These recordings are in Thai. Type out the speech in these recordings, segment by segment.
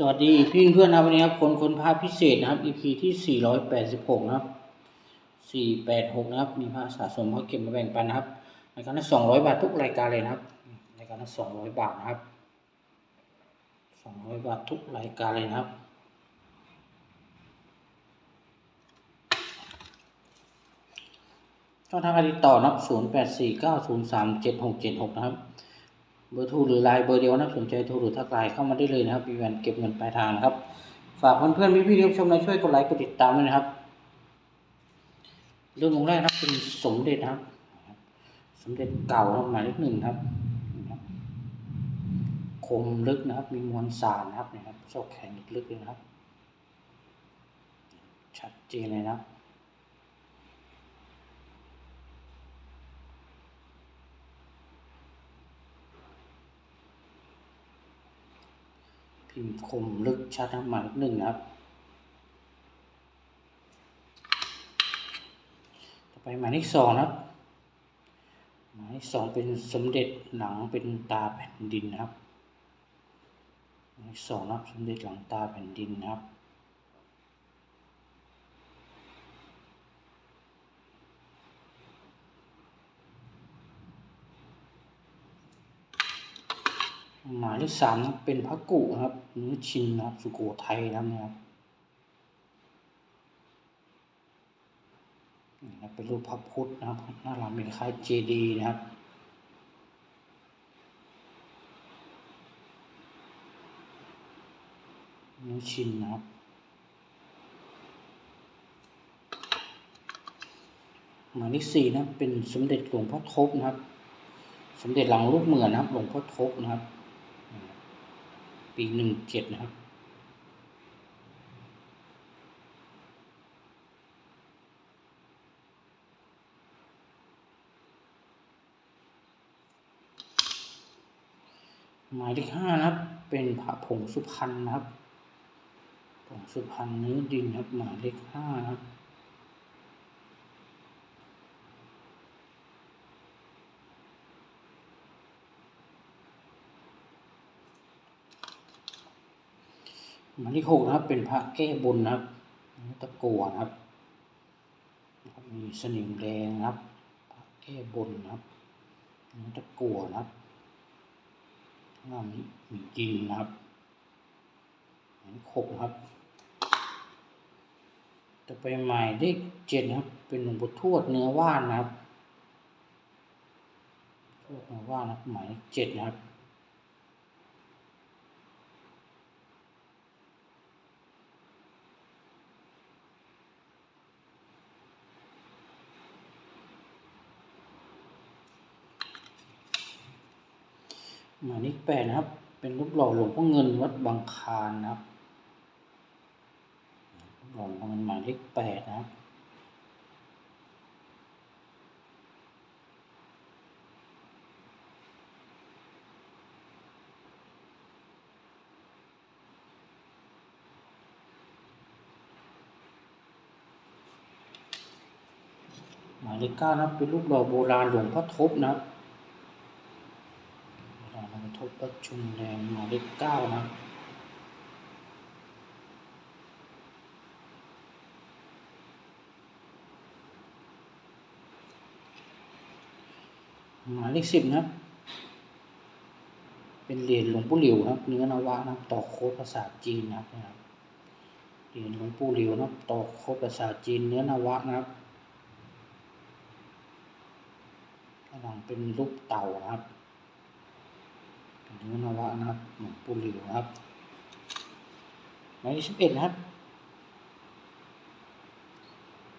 สวัสดีพี่เพื่อนนะครับวันนี้ครับคนคนพาพิเศษนะครับ EP ที่ 486 นะครับ 486 นะครับ มีพระสะสมพระเก็บมาแบ่งปันนะครับในการละ200 บาททุกรายการเลยนะครับในการละ200 บาทนะครับ 200 บาททุกรายการเลยนะครับ ช่องทางการติดต่อนะครับ 0849037676 นะครับ เบอร์โทรหรือไลน์เบอร์เดียวนะครับสนใจโทรหรือทักไลน์เข้ามาได้เลยนะครับมีแวนเก็บเงินปลายทางนะครับ ฝากเพื่อนๆพี่ๆที่รับชมนะช่วยกดไลค์กดติดตามด้วยนะครับ เรื่ององค์แรกนะครับเป็นสมเด็จนะครับ สมเด็จเก่านะครับหมายเลขหนึ่งครับคมลึกนะครับ มีมวลสารนะครับนะครับโซอกแข็งลึกเลยนะครับ ชัดเจนเลยนะครับ พิมพ์คมลึกชัดนะหมายลขหนึ่งนะครับ ต่อไปหมายเลขสองนะครับ หมายเลขสองเป็นสมเด็จหลังเป็นตาแผ่นดินนะครับหมายเลขสองนะครับ สมเด็จหลังตาแผ่นดินนะครับ หมายเลขสามนะเป็นพระกุนะครับเนื้อชินนะครับสุโขทัยนะครับเนี่ยครับนี่นะเป็นรูปพระพุทธนะครับหน้าหลังเป็นคล้ายเจดีย์นะครับนื้อชินนะครับ หมายเลขสี่นะเป็นสมเด็จหลวงพ่อทบนะครับ สมเด็จหลังรูปเหมือนนะครับ หลวงพ่อทบนะครับ ปีหนึ่งเจ็ดนะครับ หมายเลขห้านะครับ เป็นพระผงสุพรรณนะครับผงสุพรรณเนื้อดินครับ หมายเลขห้านะครับ หมายเลขหกนะครับ เป็นพระแก้บนนะครับตะกัวนะครับนะครับ มีสนิมแดงนะครับพระแก้บนนะครับตะกัวนะครับข้างหน้ามีมีดินนะครับหมายเลขหกนะครับต่อไปหมายเลขเจ็ดนะครับ เป็นหลวงปู่ทวดเนื้อว่านนะครับทวดเนื้อว่านนะครับหมายเลขเจ็ดนะครับ หมายเลขแปดนะครับ เป็นรูปหล่อหลวงพ่อเงินวัดบางคานนะครับรูปหล่อหลวงพ่อเงินหมายเลขแปดนะครับหมายเลขเก้านะครับเป็นรูปหล่อโบราณหลวงพ่อทบนะครับ มาทบประชุมแดงหมายเลขเก้านะหมายเลขสิบนะเป็นเหรียญหลวงปู่หลิวนะเนื้อนวะนะต่อโค้ดภาษาจีนนะครับเหรียญหลวงปู่หลิวนะต่อโค้ดภาษาจีนเนื้อนวะนะครับข้างหลังเป็นรูปเต่านะครับ เนื้อนวะนะครับหลวงปู่หลิวครับหมายเลขสิบเอ็ดนะครับ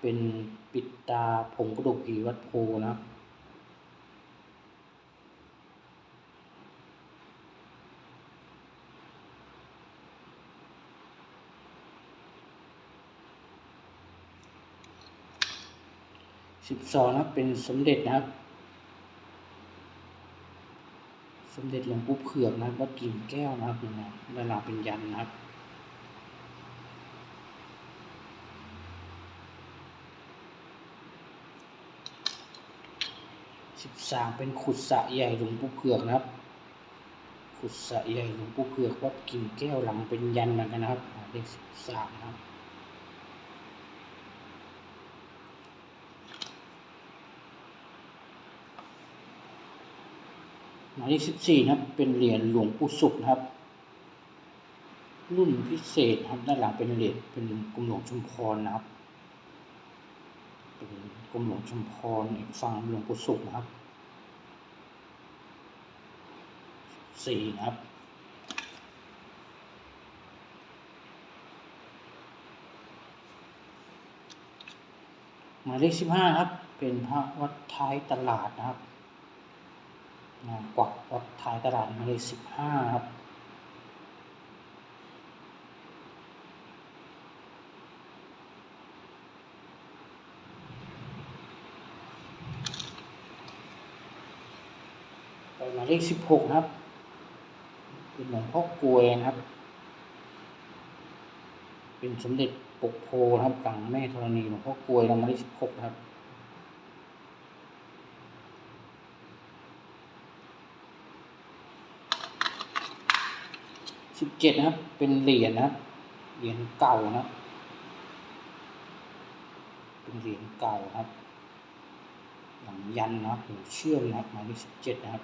เป็นปิดตาผงกระดูกผีวัดโพนะครับสิบสองนะครับเป็นสมเด็จนะครับ ส มเด็จหลวงปู่เผือกนะครับวัดกิ่งแก้วนะครับนี่นะด้านหลังเป็นยันนะครับสิบสามเป็นขุดสะใหญ่หลวงปู่เผือกนะครับ ขุดสะใหญ่หลวงปู่เผือกวัดกิ่งแก้วหลังเป็นยันเหมือนกันนะครับเลขสิบสามนะครับ มายเลขสิบสี่นะครับ เป็นเหรียญหลวงปู่ศุกร์นะครับ รุ่นพิเศษครับด้านหลังเป็นเหรียญเป็นกรมหลวงชุมพรนะครับ เป็นกรมหลวงชุมพรอีกฝั่งหลวงปู่ศุกร์นะครับสี่นะครับหมายเลขสิบห้าครับ เป็นพระวัดท้ายตลาดนะครับ งานกวักวัดท้ายตลาดหมายเลขสิบห้าครับไปหมายเลขสิบหกครับ เป็นหลวงพ่อกลวยนะครับ เป็นสมเด็จปกโพนะครับกลางแม่ธรณีหลวงพ่อกลวยรางวัลที่สิบหกครับ สิบเจ็ดนะครับ เป็นเหรียญนะครับ เหรียญเก่านะ เป็นเหรียญเก่านะครับหลังยันนะครับหัวเชื่อมนะครับหมายเลขสิบเจ็ดนะครับ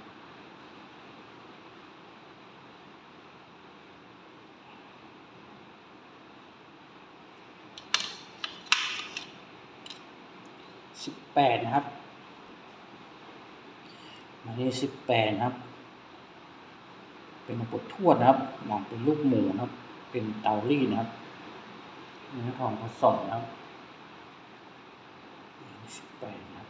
สิบแปดนะครับหมายเลขสิบแปดนะครับ เป็นบททวดนะครับหลังเป็นลูกหมูนะครับ เป็นเตารีดนะครับเนื้อทองผสมนะครับสิบแปดนะครับ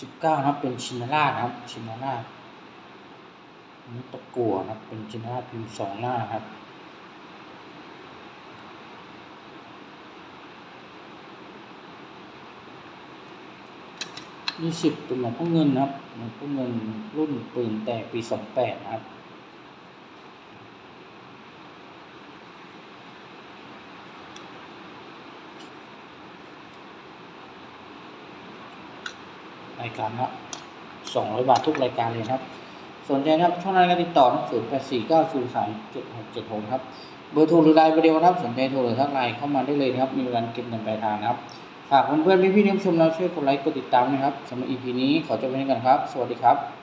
สิบเก้านะครับ เป็นชินรานะครับ ชินราชอันตะกัวนะครับ เป็นชินราพิมพ์สองหน้าครับ ยี่สิบเป็นหลวงพ่อเงินนะครับหลวงพ่อเงินรุ่นปืนแต่ปีสองแปดนะครับรายการละสองร้อยบาททุกรายการเลยครับ สนใจนะครับ ช่องทางการติดต่อศูนย์แปดสี่เก้าศูนย์สามเจ็ดหกเจ็ดหกครับ เบอร์โทรหรือไลน์วิดีโอนะครับ สนใจโทรหรือทักไลน์เข้ามาได้เลยครับ มีการเก็บเงินปลายทางนครับ ฝากเพื่อนๆพี่ๆที่ชมเราช่วยกดไลค์กดติดตามนะครับสำหรับ EP นี้ขอจบไว้ที่นี่กันครับ สวัสดีครับ